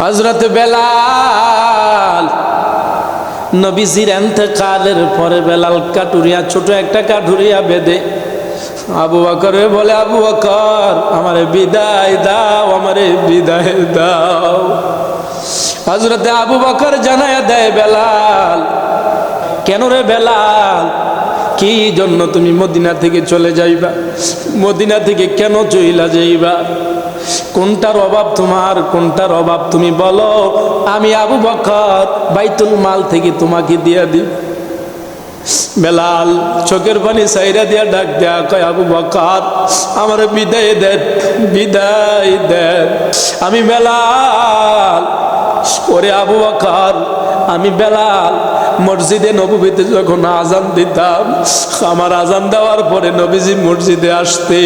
হজরত বেলাল। নবীজির এন্তেকালের পরে বেলাল কাটুরিয়া, ছোট একটা কাঠুরিয়া বেঁধে আবু বকরে বলে, আবু বকর, আমারে বিদায় দাও, আমারে বিদায় দাও। হজরতে আবু বকর জানায় দেয়, বেলাল, কেন রে বেলাল, কি জন্য তুমি মদিনা থেকে চলে যাইবা? মদিনা থেকে কেন চইলা যাইবা? কোনটার অভাব তোমার, কোনটার অভাব তুমি বলো। আমি আবু বকর বাইতুল মাল থেকে তোমাকে দিয়ে দিই। বেলাল চোখের পানি সাইরা দিয়া ডাক দেয়া কয়, আবু বকর, আমার বিদায় দেন বিদায় দেন আমি বেলাল, ওরে আবু বকর, আমি বেলাল, মসজিদে নবীতে যখন আজান দিতাম, আমার আজান দেওয়ার পরে নবীজি মসজিদে আসতে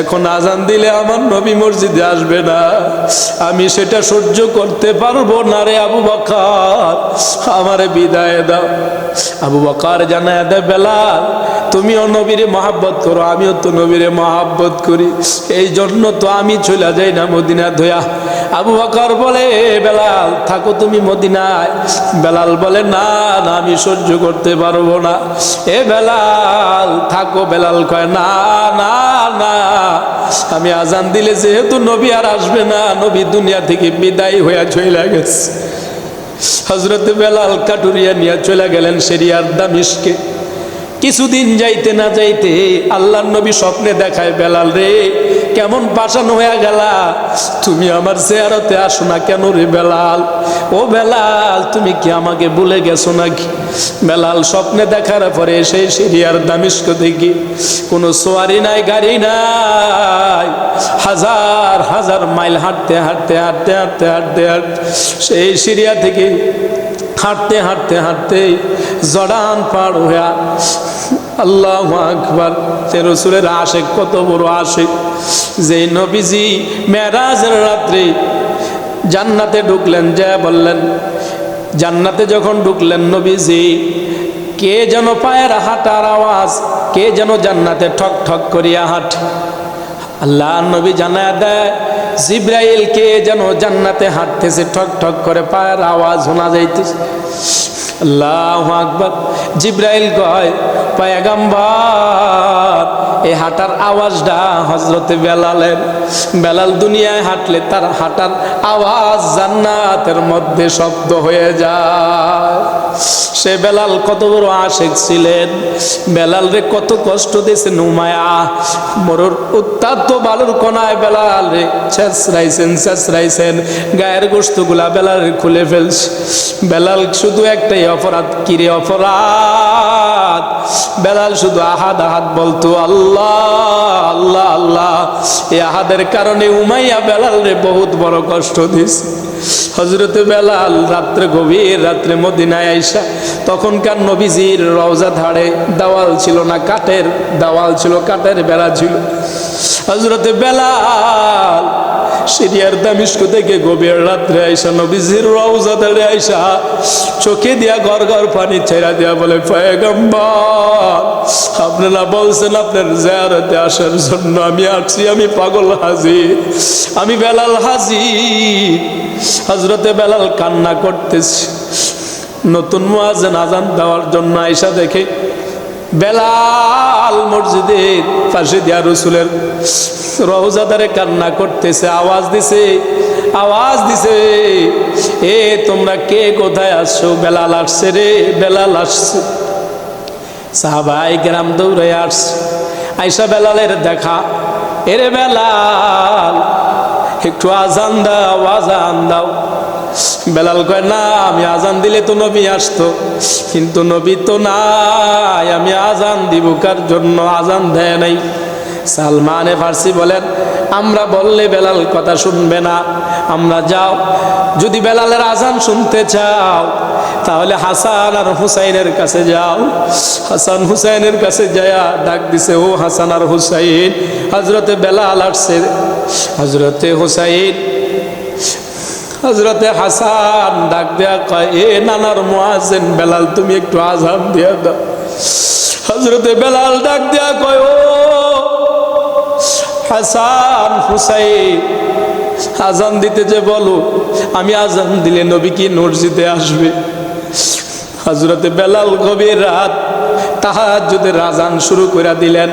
এখন আজান দিলে আমার নবী মসজিদে আসবে না। আমি সেটা সহ্য করতে পারব না রে আবু বকার। আমারে বিদায় দাও। আবু বকর জানায় দে বেলাল, তুমিও নবীরে মহাব্বত করো, আমিও তো নবীরে মহাব্বত করি। এই জন্য তো আমি চলে যাই না মদিনা ধোয়া আবু বকর বলে, বেলাল, থাকো তুমি মদিনায়। বেলাল বলে, না না, আমি সহ্য করতে পারব না। এ বেলাল, থাকো, বেলাল কয় না না আমি আজান দিলে যেহেতু নবী আর আসবে না, নবী দুনিয়া থেকে বিদায় হইয়া চলে গেছে। হজরত বেলাল কাটুরিয়া নিয়ে চলে গেলেন সেরিয়ার দামিশকে। কিছুদিন যাইতে না যাইতে আল্লাহ নবী স্বপ্নে দেখায় বেলাল রে, কেমন পাশানো হয়ে গেলা? তুমি আমার চেয়ারতে আসো না কেন রে বেলাল? ও বেলাল, তুমি কি আমাকে ভুলে গেছো নাকি? বেলাল স্বপ্নে দেখার পরে সেই সিরিয়ার দামিস্ক দেখি, কোনো সোয়ারি নাই, গাড়ি নাই। হাজার হাজার মাইল হাঁটতে হাঁটতে হাঁটতে হাঁটতে হাঁটতে হাঁটতে, সেই সিরিয়া থেকে হাঁটতে হাঁটতে হাঁটতে জড়ান পার হইয়া আল্লাহ আকবার। সে রসুলের আশে কত বড় আশে যে নবীজি মেরাজের রাত্রে জান্নাতে ঢুকলেন, যা বললেন, জান্নাতে যখন ঢুকলেন নবীজি, কে যেন পায়ের হাঁটার আওয়াজ, কে যেন জান্নাতে ঠক ঠক করিয়া হাঁট। আল্লাহ নবী জানা দেয়, জিব্রাইল কে যেন জান্নাতে হাঁটতেছে, ঠক ঠক করে পায়ের আওয়াজ শোনা যাইতেছে। আল্লাহ আকবর। জিব্রাইল কয়, পায়গাম্বার এই হাঁটার আওয়াজটা হজরতে বেলালের। বেলাল দুনিয়ায় হাঁটলে তার হাঁটার আওয়াজ জান্নাতের মধ্যে শব্দ হয়ে যায়। সে বেলাল কত বড় আশেক ছিলেন। বেলাল রে কত কষ্ট দিয়েছে নুমায়া। মরুর উত্তাত্ত বালুর কোনায় বেলাল রে। ছেঁচড়াইছেন ছেঁচড়াইছেন, গায়ের গোস্তগুলা বেলাল খুলে ফেলছে। বেলাল শুধু একটাই অপরাধ কিরে অপরাধ? বেলাল শুধু আহাদ আহাদ বলতো, আল্লাহ আল্লাহ আল্লাহ। এই আহাদের কারণে উমাইয়া বেলাল রে বহুত বড় কষ্ট দিছে হজরতে বেলাল রাত্রে গভীর রাত্রে মদিনায় আইসা, তখনকার নবীজির রওজা ধারে দেওয়াল ছিল না, কাঠের দেওয়াল ছিল, কাঠের বেড়া ছিল। হজরতে বেলাল সিরিয়ার দামিস্ক থেকে গভীর রাত্রে আইসা নবীজির রওজা ধারে আইসা চোখে দিয়া ঘর ঘর পানি ছেড়া দিয়া বলে আপনারা বলছেন আপনার জিয়ারতে আসার জন্য আমি আসছি, আমি পাগল হাজি, আমি বেলাল হাজি হজরতে বেলাল কান্না করতেছি। নতুন মুয়াজেন আজান দেওয়ার জন্য আইসা দেখে বেলাল মসজিদের পাশে দিয়া রসুলের রহজাদারে কান্না করতেছে, আওয়াজ দিছে আওয়াজ দিছে। এ, তোমরা কে কোথায় আসছো বেলাল আসছে রে, বেলাল আসছে। সাহাবাই গ্রাম দৌড়ে আসছে। আইসা বেলালের দেখা। এরে বেলাল, একটু আজান দাও আজান দাও। বেলাল কয়, না, আমি আজান দিলে তো নবী আসতো। কিন্তু নবী তো নাই, আমি আজান দিব কার জন্য? আজান দেয় নাই। সালমানে ফার্সি বলেন, আমরা বললে বেলাল কথা শুনবে না। আমরা যাও, যদি বেলালের আজান শুনতে চাও, তাহলে হাসান আর হুসাইনের কাছে যাও। হাসান হুসাইনের কাছে যায়া ডাক দিছে, ও হাসান আর হুসাইন হজরতে বেলাল আসছে। হজরতে হুসাইন হজরতে হাসান ডাক দেয়া কয়, এ নানার মোয়াজেন বেলাল, তুমি একটু আজান দিয়া দাও। হজরতে বেলাল ডাক দেয়া কয়, ও হাসান হুসাইন আজান দিতে যে বলো, আমি আজান দিলে নবী কি মসজিদে আসবে? হজরতে বেলাল গভীর রাত তাহাজ্জুদের আজান শুরু করে দিলেন।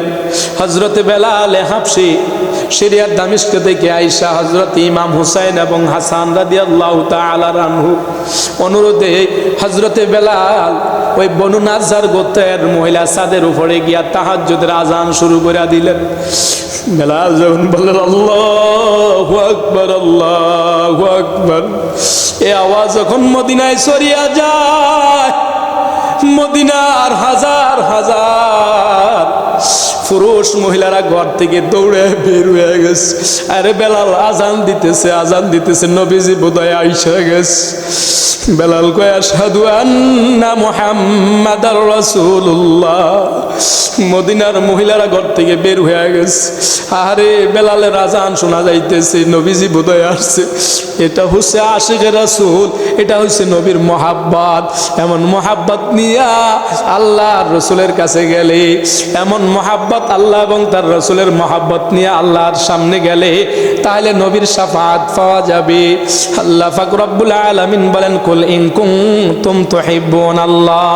হজরতে বেলাল হাফসি সিরিয়ার দামিস্ক থেকে আইসা হজরত ইমাম হুসাইন এবং হাসান রাদি আল্লাহ রানহু অনুরোধে হজরতে বেলাল ওই বনু নাজার গোত্রের মহিলা সাদের উপরে গিয়া তাহাজ্জুদের আজান শুরু করে দিলেন। বেলাল যখন বললেন, আল্লাহ আকবর আল্লাহ আকবর। এ আওয়াজ যখন মদিনায় সরিয়া যায়, মদিনার হাজার হাজার পুরুষ মহিলারা ঘর থেকে দৌড়ে বের হয়ে গেছে। আরে বেলাল, আজান দিতেছে আজান দিতেছে, নবীজি বোধহয় আইসা গেছে। বেলাল কয়া সাধু আন্না মোহাম্মদ রাসূলুল্লাহ। মদিনার মহিলারা ঘর থেকে বের হয়ে গেছে। আরে বেলালের আজান শোনা যাইতেছে, নবীজি বোধহয় আসছে। এটা হচ্ছে আশিক রাসূল, এটা হচ্ছে নবীর মহাব্বাত। এমন মহাব্বাত নিয়া আল্লাহর রসুলের কাছে গেলে, এমন মহাব্বত আল্লাহ এবং তার রসুলের মহাব্বত নিয়ে আল্লাহর সামনে গেলে, তাহলে নবীর সাফাত পাওয়া যাবে। আল্লাহ ফাকরাবুল আলামিন বলেন, কুল ইন কুনতুম তুহিব্বুন আল্লাহ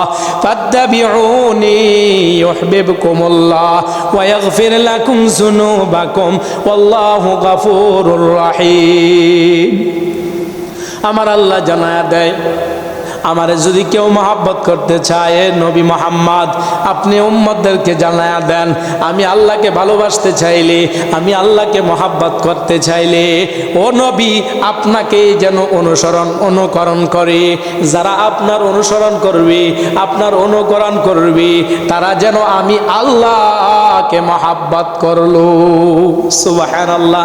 ফাত্তাবিউনি الله ويغفر لكم ذنوبكم والله غفور رحيم আমার আল্লাহ জানায়া দেয় আমার যদি কেউ মহাব্বত করতে চায় নবী মোহাম্মদ, আপনি উম্মদদেরকে জানায়া দেন, আমি আল্লাহকে ভালোবাসতে চাইলে, আমি আল্লাহকে মহাব্বত করতে চাইলে, ও নবী আপনাকে যেন অনুসরণ, অনুকরণ করে। যারা আপনার অনুসরণ করবে, আপনার অনুকরণ করবে, তারা যেন আমি আল্লাহকে মহাব্বত করল। সুবাহান আল্লাহ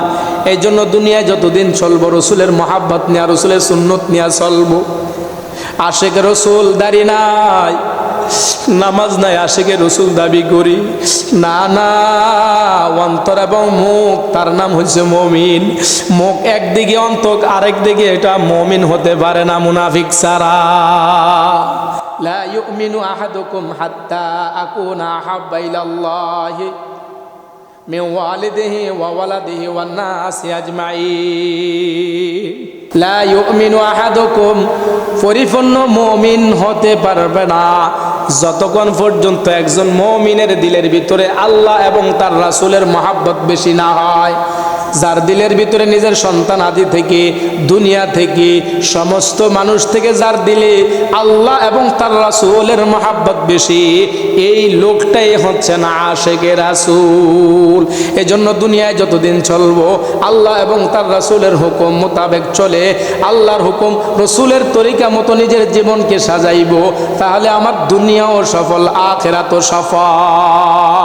এই জন্য দুনিয়ায় যতদিন চলবো, রসুলের মহাব্বত নেওয়া রসুলের সুন্নত নেওয়া চলবো। আশেক রসুল দাড়ি নাই। নামাজ নাই, আশেকে রসুল দাবি করি। না না, অন্তর এবং মুখ, তার নাম হচ্ছে মমিন। মুখ একদিকে অন্তক, আরেক দিকে এটা মমিন হতে পারে না মুনাফিক সারা লা ইউমিনু আহাদুকুম হাত্তা আকুনা আহাব্বা ইলাল্লাহি। من والده وولده والناس أجمعين لا يؤمن أحدكم পরিপূর্ণ মমিন হতে পারবে না যতক্ষণ পর্যন্ত একজন মমিনের দিলের ভিতরে আল্লাহ এবং তার রাসূলের মহাব্বত বেশি না হয় যার দিলের ভিতরে নিজের সন্তান আদি থেকে, দুনিয়া থেকে, সমস্ত মানুষ থেকে যার দিলে আল্লাহ এবং তার রাসূলের মহাব্বত বেশি, এই লোকটাই হচ্ছে না আশেকে রাসূল। এজন্য দুনিয়ায় যতদিন চলবো, আল্লাহ এবং তার রাসূলের হুকুম মোতাবেক চলে। আল্লাহর হুকুম রসুলের তরিকা মতো নিজের জীবনকে সাজাইব, তাহলে আমার দুনিয়াও সফল, আখেরাতও সফল।